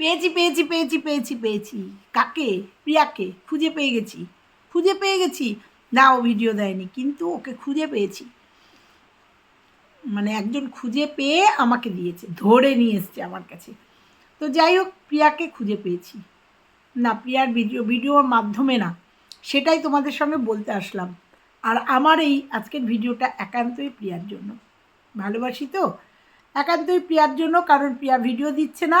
পেয়েছি পেয়েছি পেয়েছি পেয়েছি পেয়েছি। কাকে? প্রিয়াকে। খুঁজে পেয়ে গেছি। খুঁজে পেয়ে গেছি। না, ও ভিডিও দেয়নি, কিন্তু ওকে খুঁজে পেয়েছি। মানে একজন খুঁজে পেয়ে আমাকে দিয়েছে, ধরে নিয়ে এসছে আমার কাছে। তো যাই হোক, প্রিয়াকে খুঁজে পেয়েছি। না, প্রিয়ার ভিডিও ভিডিওর মাধ্যমে না, সেটাই তোমাদের সঙ্গে বলতে আসলাম। আর আমার এই আজকের ভিডিওটা একান্তই প্রিয়ার জন্য। ভালোবাসি তো? একান্তই প্রিয়ার জন্য, কারণ প্রিয়া ভিডিও দিচ্ছে না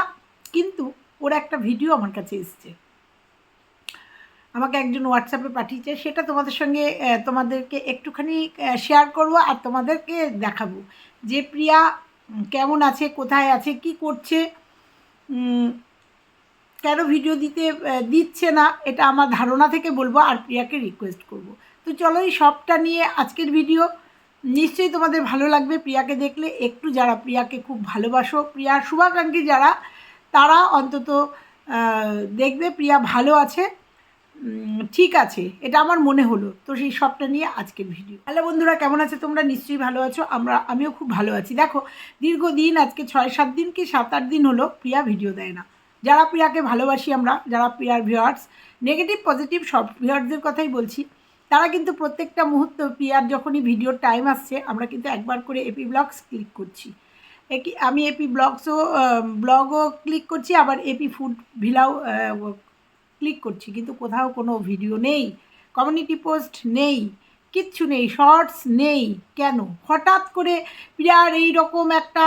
কিন্তু ওর একটা ভিডিও আমার কাছে এসছে। আমাকে একজন হোয়াটসঅ্যাপে পাঠিয়েছে, সেটা তোমাদের সঙ্গে তোমাদেরকে একটুখানি শেয়ার করব আর তোমাদেরকে দেখাবো যে প্রিয়া কেমন আছে, কোথায় আছে, কি করছে কেন ভিডিও দিতে দিচ্ছে না, এটা আমার ধারণা থেকে বলব আর প্রিয়াকে রিকোয়েস্ট করব। তো চলো এই সবটা নিয়ে আজকের ভিডিও নিশ্চয়ই তোমাদের ভালো লাগবে, প্রিয়াকে দেখলে। একটু যারা প্রিয়াকে খুব ভালোবাসো প্রিয়ার শুভাকাঙ্ক্ষী যারা তারা অন্তত দেখবে প্রিয়া ভালো আছে ঠিক আছে, এটা আমার মনে হলো। তো সেই সবটা নিয়ে আজকের ভিডিও। হ্যালো বন্ধুরা, কেমন আছে তোমরা? নিশ্চয়ই ভালো আছো। আমরা, আমিও খুব ভালো আছি। দেখো, দীর্ঘদিন, আজকে ছয় সাত দিন কি সাত আট দিন হলো প্রিয়া ভিডিও দেয় না। যারা প্রিয়াকে ভালোবাসি আমরা, যারা প্রিয়ার ভিউয়ার্স নেগেটিভ পজিটিভ সব ভিউয়ার্সদের কথাই বলছি, তারা কিন্তু প্রত্যেকটা মুহূর্ত প্রিয়ার যখনই ভিডিওর টাইম আসছে, আমরা কিন্তু একবার করে এপি ব্লগস ক্লিক করছি। আমি এপি ব্লগসও ব্লগও ক্লিক করছি, আবার এপি ফুড ভিলাও ক্লিক করছি, কিন্তু কোথাও কোনো ভিডিও নেই কমিউনিটি পোস্ট নেই, কিচ্ছু নেই শর্টস নেই, কেন? হঠাৎ করে প্রিয়ার এই রকম একটা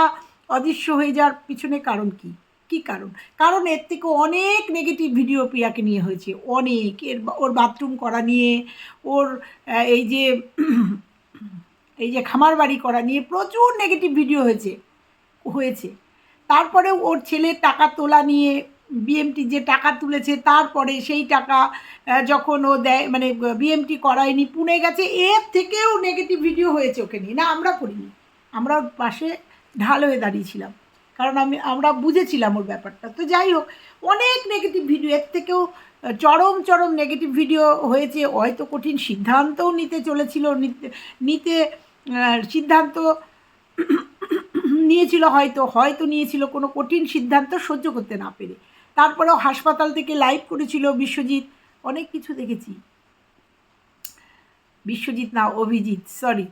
অদৃশ্য হয়ে যাওয়ার পিছনে কারণ কি? কি কারণ? কারণ এর থেকে অনেক নেগেটিভ ভিডিও প্রিয়াকে নিয়ে হয়েছে, অনেক। এর ওর বাথরুম করা নিয়ে, ওর এই যে এই যে খামার বাড়ি করা নিয়ে প্রচুর নেগেটিভ ভিডিও হয়েছে। হয়েছে। তারপরে ওর ছেলের টাকা তোলা নিয়ে বিএমটি যে টাকা তুলেছে, তারপরে সেই টাকা যখন ও দেয় মানে বিএমটি করায়নি, পুনে গেছে, এর থেকেও নেগেটিভ ভিডিও হয়েছে ওকে নিয়ে। না, আমরা করিনি। আমরা ওর পাশে ঢাল হয়ে দাঁড়িয়েছিলাম। কারণ আমি, আমরা বুঝেছিলাম ওর ব্যাপারটা। তো যাই হোক, অনেক নেগেটিভ ভিডিও এর থেকেও চরম চরম নেগেটিভ ভিডিও হয়েছে। হয়তো কঠিন সিদ্ধান্তও নিতে চলেছিল, নিতে সিদ্ধান্ত নিয়েছিল হয়তো হয়তো নিয়েছিল কোনো কঠিন সিদ্ধান্ত সহ্য করতে না পেরে। তারপরেও হাসপাতাল থেকে লাইভ করেছিল বিশ্বজিৎ। অনেক কিছু দেখেছি। বিশ্বজিৎ না, অভিজিৎ সরি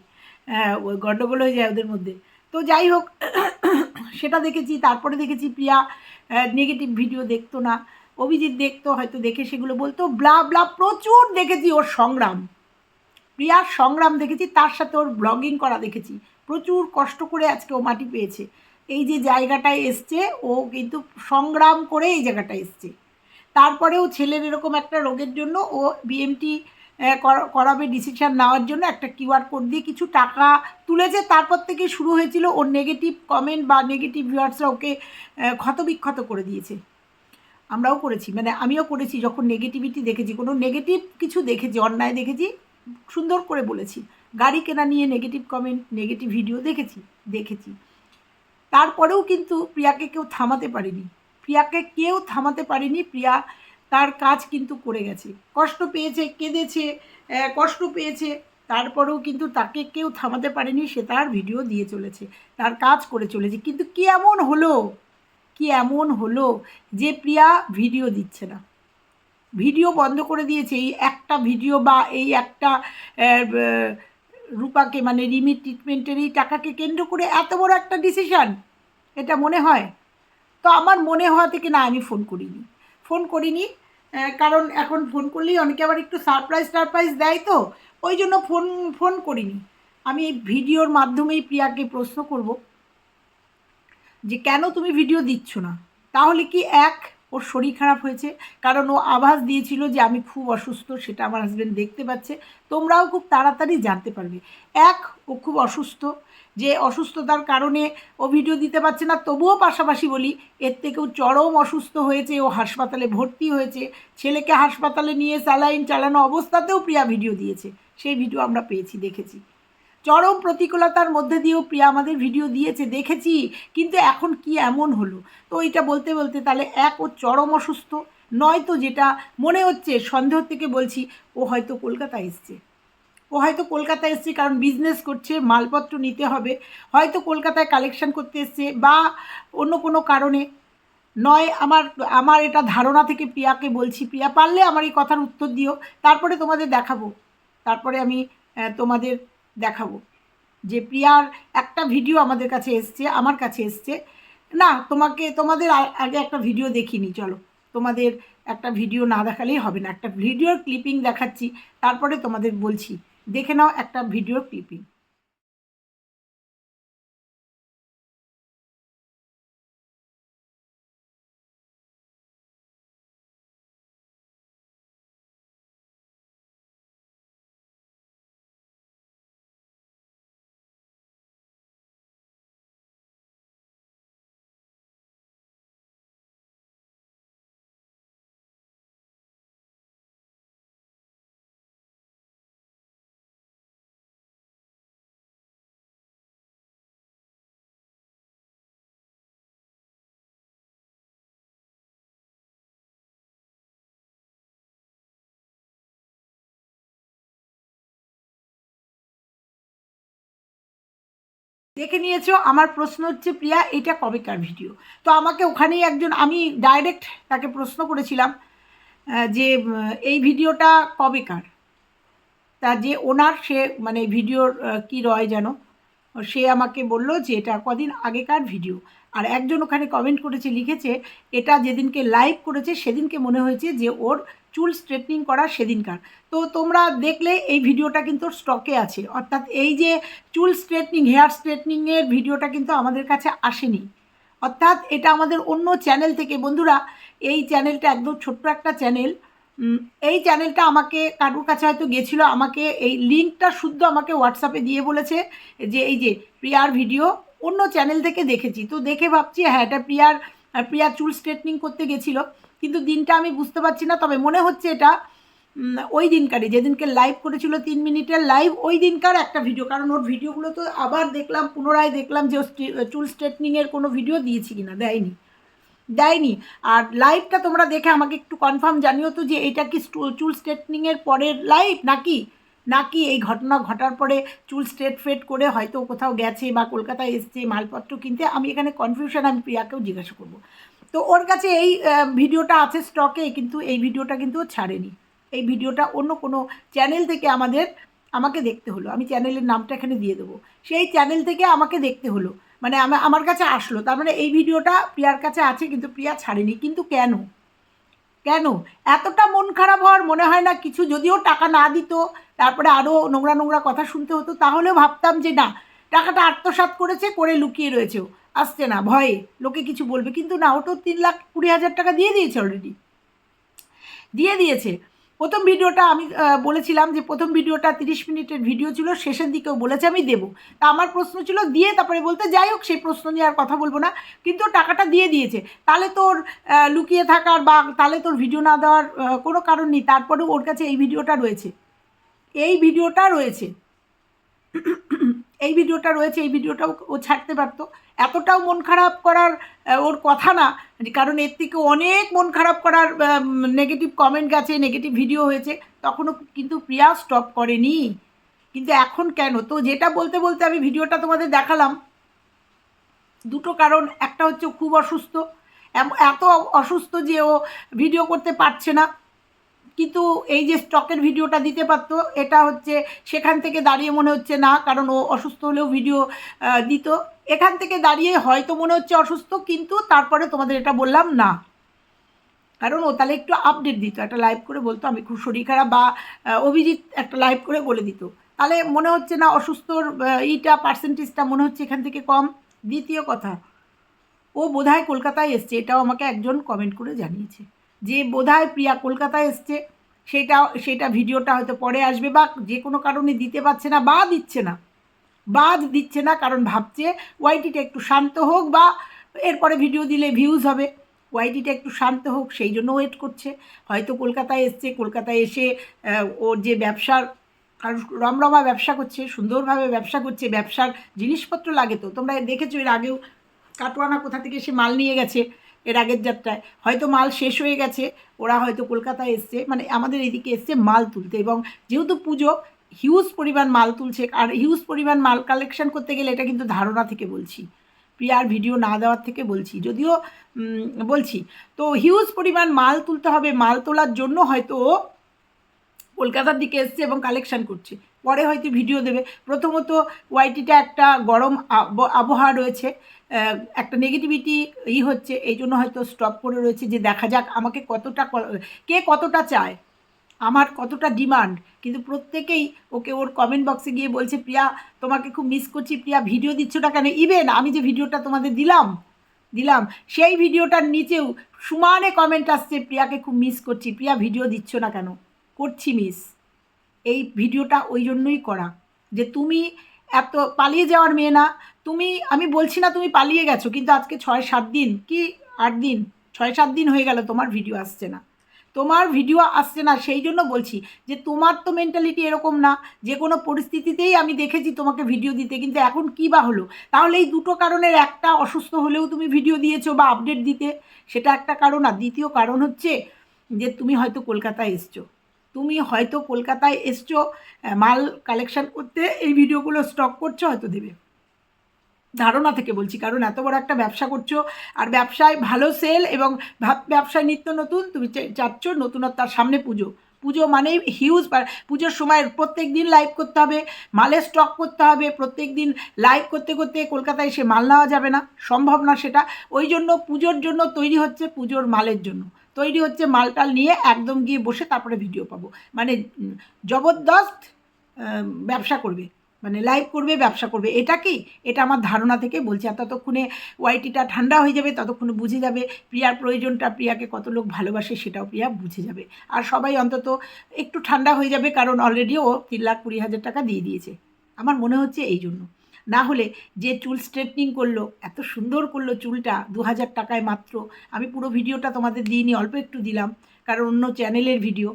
ওই গণ্ডগোল হয়ে যায় ওদের মধ্যে। তো যাই হোক, সেটা দেখেছি, তারপরে দেখেছি প্রিয়া নেগেটিভ ভিডিও দেখতো না। অভিজিৎ দেখতো, হয়তো দেখে সেগুলো বলতো। ব্লা ব্লা প্রচুর দেখেছি ওর সংগ্রাম। প্রিয়ার সংগ্রাম দেখেছি, তার সাথে ওর ব্লগিং করা দেখেছি। প্রচুর কষ্ট করে আজকে ও মাটি পেয়েছে। এই যে জায়গাটায় এসছে, ও কিন্তু সংগ্রাম করে এই জায়গাটায় এসছে। তারপরেও ছেলের এরকম একটা রোগের জন্য ও বিএমটি করাবে ডিসিশন নেওয়ার জন্য একটা কিউআর কোড দিয়ে কিছু টাকা তুলেছে। তারপর থেকে শুরু হয়েছিল ওর নেগেটিভ কমেন্ট বা নেগেটিভ ভিউয়ার্সরা ওকে ক্ষতবিক্ষত করে দিয়েছে। আমরাও করেছি মানে আমিও করেছি, যখন নেগেটিভিটি দেখেছি, কোনো নেগেটিভ কিছু দেখেছি, অন্যায় দেখেছি, সুন্দর করে বলেছি। গাড়ি কেনা নিয়ে নেগেটিভ কমেন্ট নেগেটিভ ভিডিও দেখেছি দেখেছি। তারপরেও কিন্তু প্রিয়াকে কেউ থামাতে পারেনি। প্রিয়াকে কেউ থামাতে পারেনি, প্রিয়া তার কাজ কিন্তু করে গেছে। কষ্ট পেয়েছে, কেঁদেছে কষ্ট পেয়েছে, তারপরেও কিন্তু তাকে কেউ থামাতে পারেনি, সে তার ভিডিও দিয়ে চলেছে, তার কাজ করে চলেছে। কিন্তু কি এমন হলো? কি এমন হলো যে প্রিয়া ভিডিও দিচ্ছে না? ভিডিও বন্ধ করে দিয়েছে, এই একটা ভিডিও বা এই একটা রূপাকে মানে রিমি ট্রিটমেন্টের এই টাকাকে কেন্দ্র করে এত বড় একটা ডিসিশান এটা মনে হয়? তো আমার মনে হওয়া থেকে না, আমি ফোন করিনি। ফোন করিনি কারণ এখন ফোন করলেই অনেকে আবার একটু সারপ্রাইজ টারপ্রাইজ দেয় তো, ওই জন্য ফোন ফোন করিনি। আমি এই ভিডিওর মাধ্যমেই প্রিয়াকে প্রশ্ন করব যে কেন তুমি ভিডিও দিচ্ছ না? তাহলে কি এক ওর শরীর খারাপ হয়েছে। কারণ ও আভাস দিয়েছিল যে আমি খুব অসুস্থ, সেটা আমার হাজব্যান্ড দেখতে পাচ্ছে। তোমরাও খুব তাড়াতাড়ি জানতে পারবে। এক, ও খুব অসুস্থ। যে অসুস্থতার কারণে ও ভিডিও দিতে পারছে না, তবুও পাশাপাশি বলি, এর থেকেও চরম অসুস্থ হয়েছে, ও হাসপাতালে ভর্তি হয়েছে। ছেলেকে হাসপাতালে নিয়ে স্যালাইন চালানো অবস্থাতেও প্রিয়া ভিডিও দিয়েছে। সেই ভিডিও আমরা পেয়েছি, দেখেছি। চরম প্রতিকূলতার মধ্যে দিয়েও প্রিয়া আমাদের ভিডিও দিয়েছে, দেখেছি। কিন্তু এখন কি এমন হলো? তো এটা বলতে বলতে তাহলে এক, ও চরম অসুস্থ। নয়তো যেটা মনে হচ্ছে, সন্দেহ থেকে বলছি, ও হয়তো কলকাতা এসছে। ও হয়তো কলকাতায় এসছে কারণ বিজনেস করছে, মালপত্র নিতে হবে। হয়তো কলকাতায় কালেকশন করতে এসছে বা অন্য কোনো কারণে। নয়, আমার আমার এটা ধারণা থেকে প্রিয়াকে বলছি, প্রিয়া পারলে আমার এই কথার উত্তর দিও। তারপরে তোমাদের দেখাবো। তারপরে আমি তোমাদের দেখাবো। যে প্রিয়ার একটা ভিডিও আমাদের কাছে এসছে, আমার কাছে এসছে। না, তোমাকে, তোমাদের আগে একটা ভিডিও দেখিনি, চলো। তোমাদের একটা ভিডিও না দেখালেই হবে না। একটা ভিডিওর ক্লিপিং দেখাচ্ছি, তারপরে তোমাদের বলছি। দেখে নাও একটা ভিডিওর ক্লিপিং দেখে নিয়েছো, আমার প্রশ্ন হচ্ছে, প্রিয়া, এটা কবেকার ভিডিও? তো আমাকে ওখানেই একজন, আমি ডাইরেক্ট তাকে প্রশ্ন করেছিলাম যে এই ভিডিওটা কবেকার তা যে ওনার সে মানে ভিডিওর কি রয় যেন? সে আমাকে বলল যে এটা কদিন আগেকার ভিডিও আর একজন ওখানে কমেন্ট করেছে, লিখেছে, এটা যেদিনকে লাইভ করেছে সেদিনকে মনে হয়েছে যে ওর চুল স্ট্রেটনিং করা সেদিনকার। তো তোমরা দেখলে এই ভিডিওটা কিন্তু স্টকে আছে। অর্থাৎ এই যে চুল স্ট্রেটনিং হেয়ার স্ট্রেটনিংয়ের ভিডিওটা কিন্তু আমাদের কাছে আসেনি। অর্থাৎ এটা আমাদের অন্য চ্যানেল থেকে। বন্ধুরা, এই চ্যানেলটা একদম ছোট্ট একটা চ্যানেল এই চ্যানেলটা আমাকে, কারুর কাছে হয়তো গেছিল, আমাকে এই লিঙ্কটা শুদ্ধ আমাকে হোয়াটসঅ্যাপে দিয়ে বলেছে যে, এই যে প্রিয়ার ভিডিও অন্য চ্যানেল থেকে দেখেছি। তো দেখে ভাবছি হ্যাঁ এটা প্রিয়ার প্রিয়ার চুল স্ট্রেটনিং করতে গেছিল, কিন্তু দিনটা আমি বুঝতে পারছি না। তবে মনে হচ্ছে এটা ওই দিনকারই, যেদিনকে লাইভ করেছিল তিন মিনিটের লাইভ ওই দিনকার একটা ভিডিও কারণ ওর ভিডিওগুলো তো আবার দেখলাম, পুনরায় দেখলাম যে ও চুল স্ট্রেটনিংয়ের কোনো ভিডিও দিয়েছি কিনা, দেয়নি। দেয়নি। আর লাইভটা তোমরা দেখে আমাকে একটু কনফার্ম জানিও তো যে এটা কি চুল স্ট্রেটনিংয়ের পরের লাইভ নাকি? নাকি এই ঘটনা ঘটার পরে চুল স্ট্রেট ফেট করে হয়তো কোথাও গেছে বা কলকাতায় এসছে, মালপত্র কিনতে? আমি এখানে কনফিউশন আমি প্রিয়াকেও জিজ্ঞাসা করব। তো ওর কাছে এই ভিডিওটা আছে স্টকে কিন্তু এই ভিডিওটা কিন্তু ছাড়েনি। এই ভিডিওটা অন্য কোনো চ্যানেল থেকে আমাদের, আমাকে দেখতে হলো। আমি চ্যানেলের নামটা এখানে দিয়ে দেবো। সেই চ্যানেল থেকে আমাকে দেখতে হলো। মানে আমা- আমার কাছে আসলো। তার মানে এই ভিডিওটা প্রিয়ার কাছে আছে কিন্তু প্রিয়া ছাড়েনি। কিন্তু কেন? কেন? এতটা মন খারাপ হওয়ার মনে হয় না কিছু। যদিও টাকা না দিত, তারপরে আরও নোংরা নোংরা কথা শুনতে হতো, তাহলেও ভাবতাম যে না, টাকাটা আত্মসাৎ করেছে, করে লুকিয়ে রয়েছে আসছে না, ভয়ে লোকে কিছু বলবে। কিন্তু না ও তো তিন লাখ কুড়ি হাজার টাকা দিয়ে দিয়েছে অলরেডি দিয়ে দিয়েছে। প্রথম ভিডিওটা আমি বলেছিলাম যে প্রথম ভিডিওটা তিরিশ মিনিটের ভিডিও ছিল, শেষের দিকেও বলেছে, আমি দেবো। তা আমার প্রশ্ন ছিল, দিয়ে তারপরে বলতে যাই হোক, সেই প্রশ্ন নিয়ে আর কথা বলব না, কিন্তু টাকাটা দিয়ে দিয়েছে। তাহলে তোর লুকিয়ে থাকার বা তাহলে তোর ভিডিও না দেওয়ার কোনো কারণ নেই, তারপরেও ওর কাছে এই ভিডিওটা রয়েছে। এই ভিডিওটা রয়েছে। এই ভিডিওটা রয়েছে, এই ভিডিওটাও ও ছাড়তে পারতো। এতটাও মন খারাপ করার ওর কথা না, কারণ এর থেকে অনেক মন খারাপ করার নেগেটিভ কমেন্ট গেছে নেগেটিভ ভিডিও হয়েছে। তখনও কিন্তু প্রিয়া স্টপ করেনি। কিন্তু এখন কেন? তো যেটা বলতে বলতে আমি ভিডিওটা তোমাদের দেখালাম। দুটো কারণ, একটা হচ্ছে খুব অসুস্থ। এত অসুস্থ যে ও ভিডিও করতে পারছে না। কিন্তু এই যে স্টকের ভিডিওটা দিতে পারতো, এটা হচ্ছে সেখান থেকে দাঁড়িয়ে মনে হচ্ছে না, কারণ ও অসুস্থ হলেও ভিডিও দিত। এখান থেকে দাঁড়িয়ে হয়তো মনে হচ্ছে অসুস্থ, কিন্তু তারপরে তোমাদের এটা বললাম না। কারণ ও তাহলে একটু আপডেট দিত, একটা লাইভ করে বলতো, আমি খুব শরীর খারাপ, বা অভিজিৎ একটা লাইভ করে বলে দিত। তাহলে মনে হচ্ছে না অসুস্থর ইটা পার্সেন্টেজটা মনে হচ্ছে এখান থেকে কম। দ্বিতীয় কথা, ও বোধহয় কলকাতায় এসছে, এটাও আমাকে একজন কমেন্ট করে জানিয়েছে। যে বোধহয় প্রিয়া কলকাতায় এসছে, সেটা সেটা ভিডিওটা হয়তো পরে আসবে বা যে কোনো কারণে দিতে পারছে না বা দিচ্ছে না। বাদ দিচ্ছে না কারণ ভাবছে ওয়াইটিটা একটু শান্ত হোক বা এরপরে ভিডিও দিলে ভিউজ হবে। ওয়াইটিটা একটু শান্ত হোক, সেই জন্য ওয়েট করছে। হয়তো কলকাতায় এসছে, কলকাতায় এসে ওর যে ব্যবসার কারণ রমরমা ব্যবসা করছে, সুন্দরভাবে ব্যবসা করছে, ব্যবসার জিনিসপত্র লাগে তো। তোমরা দেখেছ এর আগেও কাটোয়ানা কোথা থেকে এসে মাল নিয়ে গেছে। এর আগের যাত্রায়। হয়তো মাল শেষ হয়ে গেছে, ওরা হয়তো কলকাতায় এসছে মানে আমাদের এদিকে এসছে মাল তুলতে এবং যেহেতু পুজো হিউজ পরিমাণ মাল তুলছে, আর হিউজ পরিমাণ মাল কালেকশন করতে গেলে এটা কিন্তু ধারণা থেকে বলছি, প্রিয়ার ভিডিও না দেওয়ার থেকে বলছি, যদিও বলছি। তো হিউজ পরিমাণ মাল তুলতে হবে, মাল তোলার জন্য হয়তো কলকাতার দিকে এসছে এবং কালেকশন করছে। পরে হয়তো ভিডিও দেবে। প্রথমত ওয়াইটিটা একটা গরম আবহাওয়া রয়েছে। একটা নেগেটিভিটি ই হচ্ছে। এই জন্য হয়তো স্টপ করে রয়েছে যে দেখা যাক আমাকে কতটা ক- কতটা চায়। আমার কতটা ডিমান্ড কিন্তু প্রত্যেকেই ওকে ওর কমেন্ট বক্সে গিয়ে বলছে, প্রিয়া, তোমাকে খুব মিস করছি। প্রিয়া ভিডিও দিচ্ছ না কেন? ইভেন আমি যে ভিডিওটা তোমাদের দিলাম দিলাম, সেই ভিডিওটার নিচেও সমানে কমেন্ট আসছে, প্রিয়াকে খুব মিস করছি। প্রিয়া ভিডিও দিচ্ছ না কেন? করছি মিস এই ভিডিওটা ওই জন্যই করা। যে তুমি এত পালিয়ে যাওয়ার মেয়ে না, তুমি, আমি বলছি না তুমি পালিয়ে গেছো, কিন্তু আজকে ছয়, সাত দিন, কি আট দিন? ছয়, সাত দিন হয়ে গেল, তোমার ভিডিও আসছে না। তোমার ভিডিও আসছে না, সেই জন্য বলছি যে তোমার তো মেন্টালিটি এরকম না, যে কোনো পরিস্থিতিতেই আমি দেখেছি তোমাকে ভিডিও দিতে, কিন্তু এখন কী বা হলো? তাহলে এই দুটো কারণের একটা অসুস্থ হলেও তুমি ভিডিও দিয়েছ বা আপডেট দিতে, সেটা একটা কারণ। আর দ্বিতীয় কারণ হচ্ছে যে তুমি হয়তো কলকাতায় এসছো। তুমি হয়তো কলকাতায় এসছো মাল কালেকশন করতে, এই ভিডিওগুলো স্টক করছ, হয়তো দেবে। ধারণা থেকে বলছি, কারণ এত বড় একটা ব্যবসা করছ, আর ব্যবসায় ভালো সেল এবং ব্যবসায় নিত্য নতুন, তুমি চাচ্ছ নতুনত্বার সামনে পুজো। পুজো মানেই হিউজ পুজোর সময় প্রত্যেক দিন লাইভ করতে হবে, মালের স্টক করতে হবে, প্রত্যেক দিন লাইভ করতে করতে কলকাতায় এসে মাল নেওয়া যাবে না, সম্ভব না সেটা। ওই জন্য পুজোর জন্য তৈরি হচ্ছে পুজোর মালের জন্য। তৈরি হচ্ছে মালটাল নিয়ে একদম গিয়ে বসে তারপরে ভিডিও পাবো। মানে জবরদস্ত ব্যবসা করবে। মানে লাইভ করবে, ব্যবসা করবে। এটা কি? এটা আমার ধারণা থেকে বলছি। আর ততক্ষণে ওয়াইটিটা ঠান্ডা হয়ে যাবে, ততক্ষণে বুঝে যাবে প্রিয়ার প্রয়োজনটা, প্রিয়াকে কত লোক ভালোবাসে সেটাও প্রিয়া বুঝে যাবে। আর সবাই অন্তত একটু ঠান্ডা হয়ে যাবে, কারণ অলরেডি ও তিন লাখ কুড়ি হাজার টাকা দিয়ে দিয়েছে। আমার মনে হচ্ছে এই জন্য। না হলে যে চুল স্ট্রেটনিং করল, এত সুন্দর করল চুলটা দু হাজার টাকায় মাত্র, আমি পুরো ভিডিওটা তোমাদের দিইনি, অল্প একটু দিলাম, কারণ অন্য চ্যানেলের ভিডিও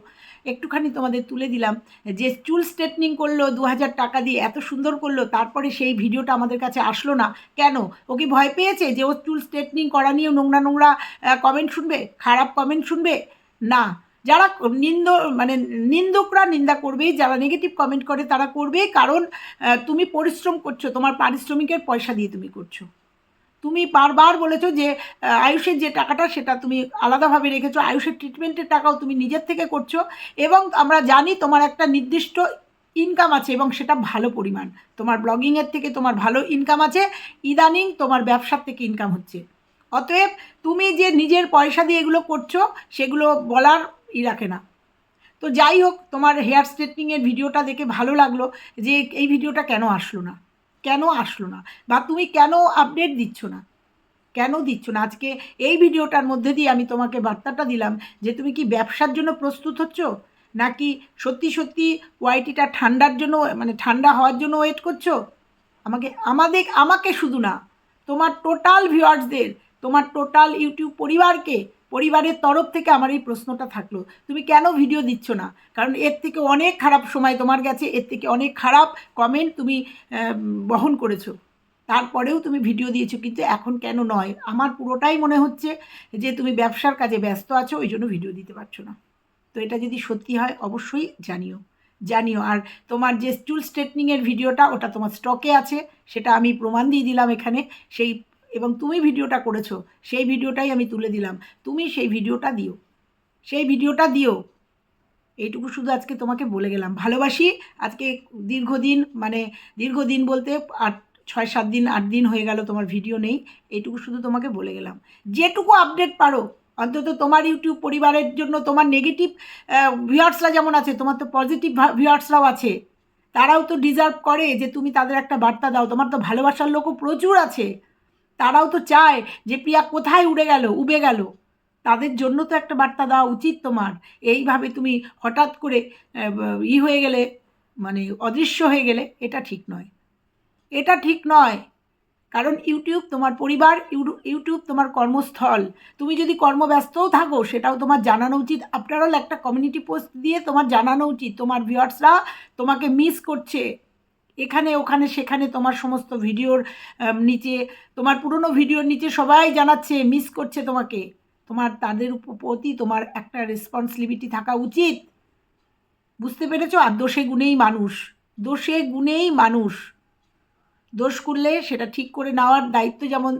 একটুখানি তোমাদের তুলে দিলাম, যে চুল স্ট্রেটনিং করল দু হাজার টাকা দিয়ে এত সুন্দর করল, তারপরে সেই ভিডিওটা আমাদের কাছে আসলো না। কেন? ও কি ভয় পেয়েছে যে ও চুল স্ট্রেটনিং করা নিয়ে নোংরা নোংরা কমেন্ট শুনবে? খারাপ কমেন্ট শুনবে? না। যারা নিন্দ মানে নিন্দকরা নিন্দা করবেই যারা নেগেটিভ কমেন্ট করে তারা করবেই কারণ তুমি পরিশ্রম করছ, তোমার পারিশ্রমিকের পয়সা দিয়ে তুমি করছ। তুমি বারবার বলেছ যে আয়ুষের যে টাকাটা সেটা তুমি আলাদাভাবে রেখেছো, আয়ুষের ট্রিটমেন্টের টাকাও তুমি নিজের থেকে করছ এবং আমরা জানি তোমার একটা নির্দিষ্ট ইনকাম আছে এবং সেটা ভালো পরিমাণ। তোমার ব্লগিংয়ের থেকে তোমার ভালো ইনকাম আছে, ইদানিং তোমার ব্যবসার থেকে ইনকাম হচ্ছে। অতএব তুমি যে নিজের পয়সা দিয়ে এগুলো করছ, সেগুলো বলার ই রাখে না। তো যাই হোক, তোমার হেয়ার স্ট্রেটনিংয়ের ভিডিওটা দেখে ভালো লাগল যে, এই ভিডিওটা কেন আসলো না? কেন আসলো না? বা তুমি কেন আপডেট দিচ্ছ না? কেন দিচ্ছ না? আজকে এই ভিডিওটার মধ্যে দিয়ে আমি তোমাকে বার্তাটা দিলাম যে, তুমি কি ব্যবসার জন্য প্রস্তুত হচ্ছ? নাকি সত্যি সত্যি ওয়াইটিটা ঠান্ডার জন্য মানে ঠান্ডা হওয়ার জন্য ওয়েট করছ? আমাকে, আমাদের, আমাকে শুধু না, তোমার টোটাল ভিউয়ার্সদের তোমার টোটাল ইউটিউব পরিবারকে পরিবারের তরফ থেকে আমার এই প্রশ্নটা থাকল, তুমি কেন ভিডিও দিচ্ছ না? কারণ এর থেকে অনেক খারাপ সময় তোমার গেছে, এর থেকে অনেক খারাপ কমেন্ট তুমি বহন করেছ। তারপরেও তুমি ভিডিও দিয়েছ, কিন্তু এখন কেন নয়? আমার পুরোটাই মনে হচ্ছে যে তুমি ব্যবসার কাজে ব্যস্ত আছো, ওই জন্য ভিডিও দিতে পারছ না। তো এটা যদি সত্যি হয়, অবশ্যই জানিও। জানিও। আর তোমার যে চুল স্ট্রেটনিংয়ের ভিডিওটা ওটা তোমার স্টকে আছে, সেটা আমি প্রমাণ দিয়ে দিলাম এখানে। সেই এবং তুমি ভিডিওটা করেছ, সেই ভিডিওটাই আমি তুলে দিলাম। তুমি সেই ভিডিওটা দিও। সেই ভিডিওটা দিও। এইটুকু শুধু আজকে তোমাকে বলে গেলাম। ভালোবাসি আজকে দীর্ঘদিন মানে দীর্ঘদিন বলতে আট, ছয়, সাত দিন, আট দিন হয়ে গেল তোমার ভিডিও নেই। এইটুকু শুধু তোমাকে বলে গেলাম। যেটুকু আপডেট পারো, অন্তত তোমার ইউটিউব পরিবারের জন্য তোমার নেগেটিভ ভিউয়ার্সরা যেমন আছে, তোমার তো পজিটিভ ভিউয়ার্সরাও আছে। তারাও তো ডিজার্ভ করে যে তুমি তাদের একটা বার্তা দাও। তোমার তো ভালোবাসার লোকও প্রচুর আছে। তারাও তো চায় যে প্রিয়া কোথায় উড়ে গেল, উবে গেল। তাদের জন্য তো একটা বার্তা দেওয়া উচিত তোমার। এইভাবে তুমি হঠাৎ করে ই হয়ে গেলে মানে অদৃশ্য হয়ে গেলে এটা ঠিক নয়। এটা ঠিক নয়। কারণ ইউটিউব তোমার পরিবার ইউটিউব তোমার কর্মস্থল। তুমি যদি কর্মব্যস্তও থাকো, সেটাও তোমার জানানো উচিত। আফটার অল একটা কমিউনিটি পোস্ট দিয়ে তোমার জানানো উচিত। তোমার ভিউয়ার্সরা তোমাকে মিস করছে। এখানে, ওখানে, সেখানে তোমার সমস্ত ভিডিওর নিচে, তোমার পুরনো ভিডিওর নিচে সবাই জানাচ্ছে মিস করছে তোমাকে। তোমার, তাদের প্রতি তোমার একটা রেসপন্সিবিলিটি থাকা উচিত। বুঝতে পেরেছ? আর দোষে গুণেই মানুষ। দোষে গুণেই মানুষ। দোষ করলে সেটা ঠিক করে নেওয়ার দায়িত্ব যেমন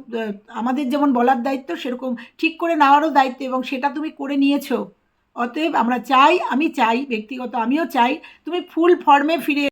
আমাদের যেমন বলার দায়িত্ব, সেরকম ঠিক করে নেওয়ারও দায়িত্ব এবং সেটা তুমি করে নিয়েছো। অতএব আমরা চাই, আমি চাই ব্যক্তিগত, আমিও চাই, তুমি ফুল ফর্মে ফিরে